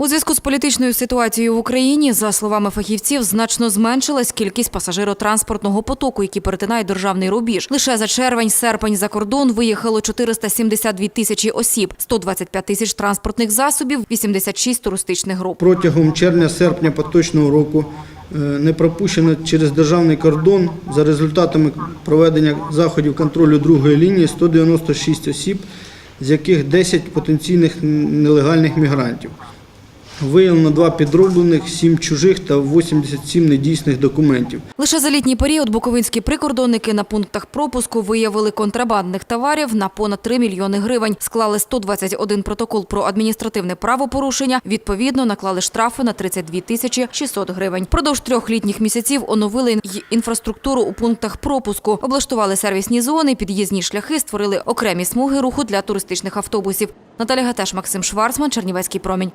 У зв'язку з політичною ситуацією в Україні, за словами фахівців, значно зменшилась кількість пасажиротранспортного потоку, які перетинають державний рубіж. Лише за червень-серпень за кордон виїхало 472 тисячі осіб, 125 тисяч транспортних засобів, 86 туристичних груп. Протягом червня-серпня поточного року е, не пропущено через державний кордон за результатами проведення заходів контролю другої лінії 196 осіб, з яких 10 потенційних нелегальних мігрантів. Виявлено два підроблених, 7 чужих та 87 недійсних документів. Лише за літній період буковинські прикордонники на пунктах пропуску виявили контрабандних товарів на понад 3 мільйони гривень, склали 121 протокол про адміністративне правопорушення, відповідно наклали штрафи на 32 тисячі 600 гривень. Продовж трьох літніх місяців оновили й інфраструктуру у пунктах пропуску, облаштували сервісні зони, під'їзні шляхи, створили окремі смуги руху для туристичних автобусів. Наталя Гатеш, Максим Шварцман, Чернівецький промінь.